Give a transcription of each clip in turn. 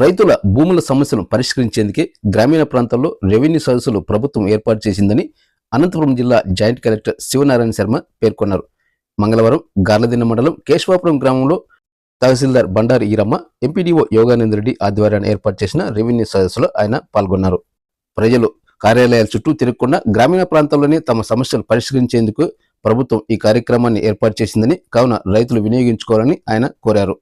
రైతుల భూముల సమస్యలను పరిష్కరించేందుకే గ్రామీణ ప్రాంతాల్లో రెవెన్యూ సదస్సులు ప్రభుత్వం ఏర్పాటు చేసిందని అనంతపురం జిల్లా జాయింట్ కలెక్టర్ శివనారాయణ శర్మ పేర్కొన్నారు. మంగళవారం గార్లదిన్న మండలం కేశవాపురం గ్రామంలో తహసీల్దార్ బండారు ఈరమ్మ ఎంపీడీఓ యోగానంద రెడ్డి ఆధ్వర్యాన్ని ఏర్పాటు చేసిన రెవెన్యూ సదస్సులో ఆయన పాల్గొన్నారు. ప్రజలు కార్యాలయాల చుట్టూ తిరగకుండా గ్రామీణ ప్రాంతాల్లోనే తమ సమస్యలు పరిష్కరించేందుకు ప్రభుత్వం ఈ కార్యక్రమాన్ని ఏర్పాటు చేసిందని కావున రైతులు వినియోగించుకోవాలని ఆయన కోరారు.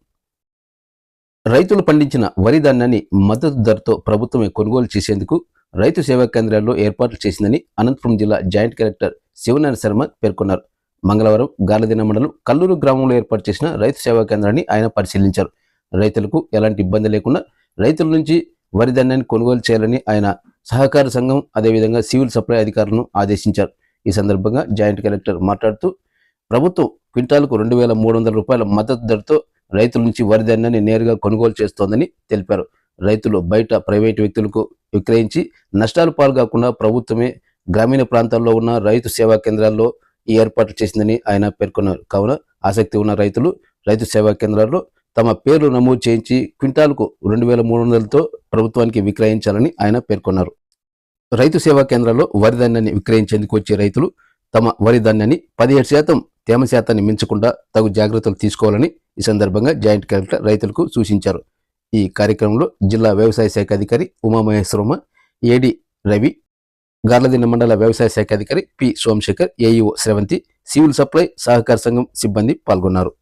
రైతులు పండించిన వరి ధాన్యాన్ని మద్దతు ధరతో ప్రభుత్వమే కొనుగోలు చేసేందుకు రైతు సేవా కేంద్రాల్లో ఏర్పాట్లు చేసిందని అనంతపురం జిల్లా జాయింట్ కలెక్టర్ శివనారాయణ శర్మ పేర్కొన్నారు. మంగళవారం గాలదిన మండలం కల్లూరు గ్రామంలో ఏర్పాటు చేసిన రైతు సేవా కేంద్రాన్ని ఆయన పరిశీలించారు. రైతులకు ఎలాంటి ఇబ్బంది లేకుండా రైతుల నుంచి వరి ధాన్యాన్ని కొనుగోలు చేయాలని ఆయన సహకార సంఘం అదేవిధంగా సివిల్ సప్లై అధికారులను ఆదేశించారు. ఈ సందర్భంగా జాయింట్ కలెక్టర్ మాట్లాడుతూ ప్రభుత్వం క్వింటాల్కు రెండు వేల మూడు వందల రూపాయల మద్దతు ధరతో రైతుల నుంచి వరి ధాన్యాన్ని నేరుగా కొనుగోలు చేస్తోందని తెలిపారు. రైతులు బయట ప్రైవేటు వ్యక్తులకు విక్రయించి నష్టాలు పాల్గొకుండా ప్రభుత్వమే గ్రామీణ ప్రాంతాల్లో ఉన్న రైతు సేవా కేంద్రాల్లో ఈ ఏర్పాట్లు చేసిందని ఆయన పేర్కొన్నారు. కావున ఆసక్తి ఉన్న రైతులు రైతు సేవా కేంద్రాల్లో తమ పేర్లు నమోదు చేయించి క్వింటాల్కు రెండు వేల మూడు వందలతో ప్రభుత్వానికి విక్రయించాలని ఆయన పేర్కొన్నారు. రైతు సేవా కేంద్రాల్లో వరి ధాన్యాన్ని విక్రయించేందుకు వచ్చే రైతులు తమ వరి ధాన్యాన్ని పదిహేడు శాతం తేమ శాతాన్ని మించకుండా తగు జాగ్రత్తలు తీసుకోవాలని ఈ సందర్భంగా జాయింట్ కలెక్టర్ రైతులకు సూచించారు. ఈ కార్యక్రమంలో జిల్లా వ్యవసాయ శాఖ అధికారి ఉమామహేశ్వరమ్మ ఏడి రవి గార్లదిన్న మండల వ్యవసాయ శాఖ అధికారి P Somashekar AEO Sravanthi civil supply సహకార సంఘం సిబ్బంది పాల్గొన్నారు.